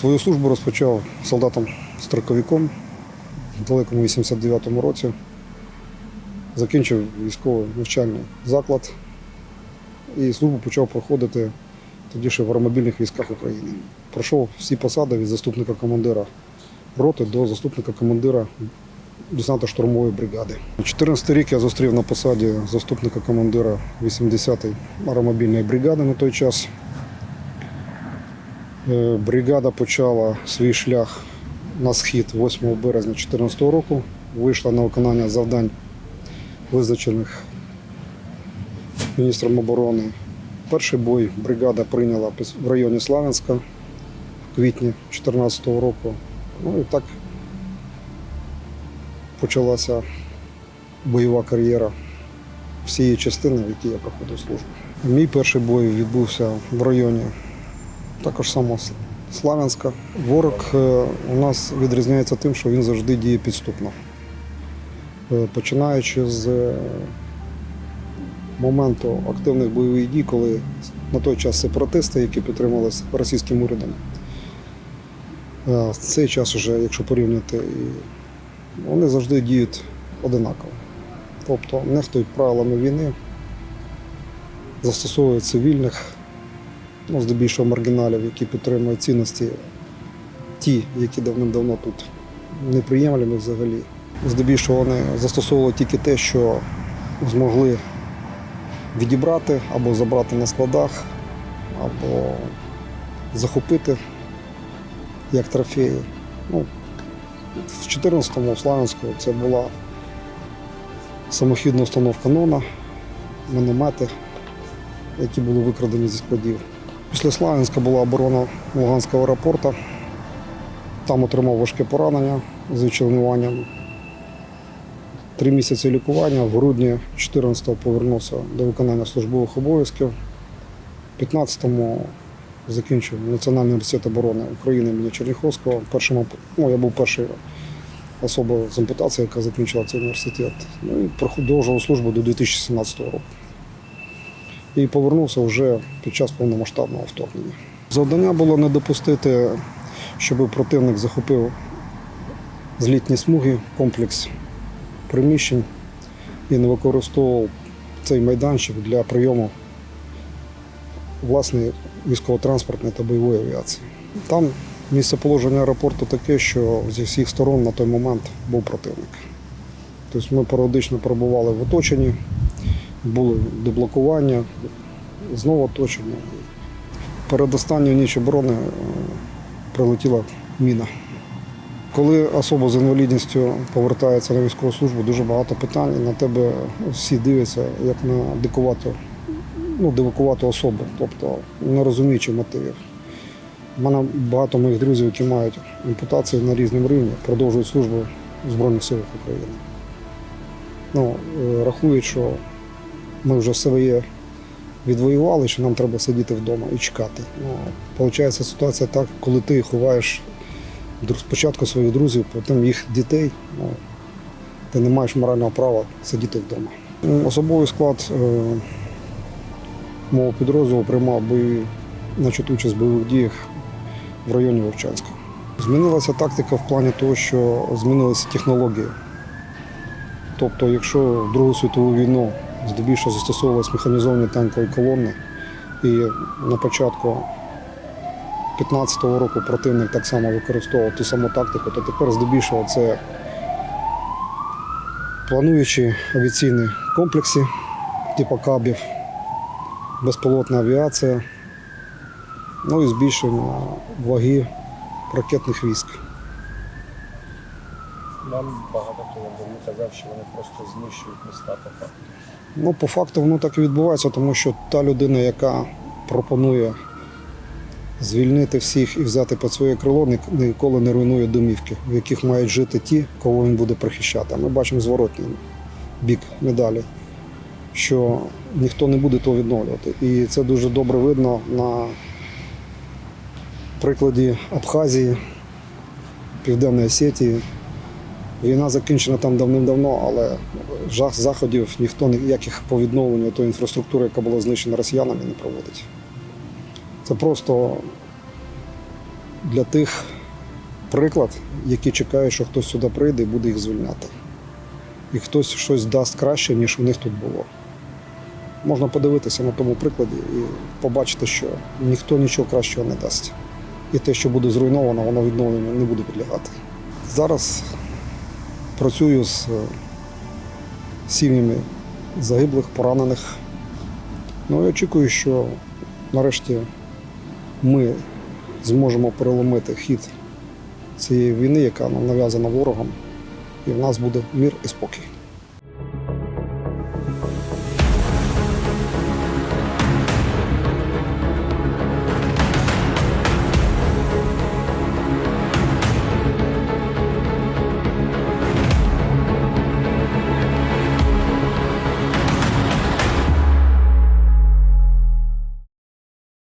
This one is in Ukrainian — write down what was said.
Свою службу розпочав солдатом-строковиком в далекому 89-му році. Закінчив військовий навчальний заклад і службу почав проходити тоді ще в аеромобільних військах України. Пройшов всі посади від заступника командира роти до заступника командира десантно-штурмової бригади. 14 рік я зустрів на посаді заступника командира 80-ї аеромобільної бригади на той час. Е, Бригада почала свій шлях на схід 8 березня 2014 року. Вийшла на виконання завдань, визначених міністром оборони. Перший бой бригада прийняла в районі Славянська в квітні 2014 року. Ну і так почалася бойова кар'єра всієї частини, в якій я проходив службу. Мій перший бой відбувся в районі також само Славянська. Ворог е, у нас відрізняється тим, що він завжди діє підступно. Е, Починаючи з е, моменту активних бойових дій, коли на той час сепаратисти, які підтримувалися російським урядом, в цей час, уже, якщо порівняти, вони завжди діють одинаково. Тобто нехтують правилами війни, застосовують цивільних, ну, здебільшого маргіналів, які підтримують цінності, ті, які давним-давно тут неприємлемі взагалі. Здебільшого вони застосовували тільки те, що змогли відібрати або забрати на складах, або захопити як трофеї. Ну, в 14-му в Славянську це була самохідна установка НОНа, міномети, які були викрадені зі складів. Після Славянська була оборона Луганського аеропорту. Там отримав важке поранення з відчленуванням. Три місяці лікування. В грудні 14-го повернувся до виконання службових обов'язків. В 15-му закінчив Національний університет оборони України імені Черніховського. Першим, ну, я був першою особою з ампутації, яка закінчила цей університет. Ну, і продовжував службу до 2017 року. І повернувся вже під час повномасштабного вторгнення. Завдання було не допустити, щоб противник захопив злітні смуги, комплекс приміщень і не використовував цей майданчик для прийому власної військово-транспортної та бойової авіації. Там місцеположення аеропорту таке, що зі всіх сторон на той момент був противник. Тобто ми періодично перебували в оточенні, були деблокування, знову оточення. Перед останньою ніч оборони е, прилетіла міна. Коли особа з інвалідністю повертається на військову службу, дуже багато питань, і на тебе всі дивляться як на дикувату, ну, дивакувату особу, тобто не розуміючи мотивів. У мене багато моїх друзів, які мають ампутації на різному рівні, продовжують службу в Збройних силах України. Ну, е, рахують, що ми вже своє відвоювали, що нам треба сидіти вдома і чекати. Ну, Получається ситуація так, коли ти ховаєш спочатку своїх друзів, потім їх дітей, ну, ти не маєш морального права сидіти вдома. Особовий склад е, мого підрозділу приймав бойові, значить, участь в бойових діях в районі Вовчанська. Змінилася тактика в плані того, що змінилися технології. Тобто, якщо Другу світову війну здебільшого застосовувалися механізовані танкові колони, і на початку 15-го року противник так само використовував ту саму тактику, то тепер здебільшого це плануючі авіаційні комплекси, типу кабів, безпілотна авіація, ну і збільшення ваги ракетних військ. Нам багато хто казав, що вони просто знищують міста по факту. Ну, по факту воно так і відбувається, тому що та людина, яка пропонує звільнити всіх і взяти під своє крило, ніколи не руйнує домівки, в яких мають жити ті, кого він буде прихищати. Ми бачимо зворотній бік медалі, що ніхто не буде того відновлювати. І це дуже добре видно на прикладі Абхазії, Південної Осетії. Війна закінчена там давним-давно, але жах заходів ніхто ніяких по відновленню тої інфраструктури, яка була знищена росіянами, не проводить. Це просто для тих приклад, які чекають, що хтось сюди прийде і буде їх звільняти. І хтось щось дасть краще, ніж у них тут було. Можна подивитися на тому прикладі і побачити, що ніхто нічого кращого не дасть. І те, що буде зруйновано, воно відновленню не буде підлягати. Зараз працюю з е, сім'ями загиблих, поранених. Ну і очікую, що нарешті ми зможемо переломити хід цієї війни, яка нам нав'язана ворогом, і в нас буде мир і спокій.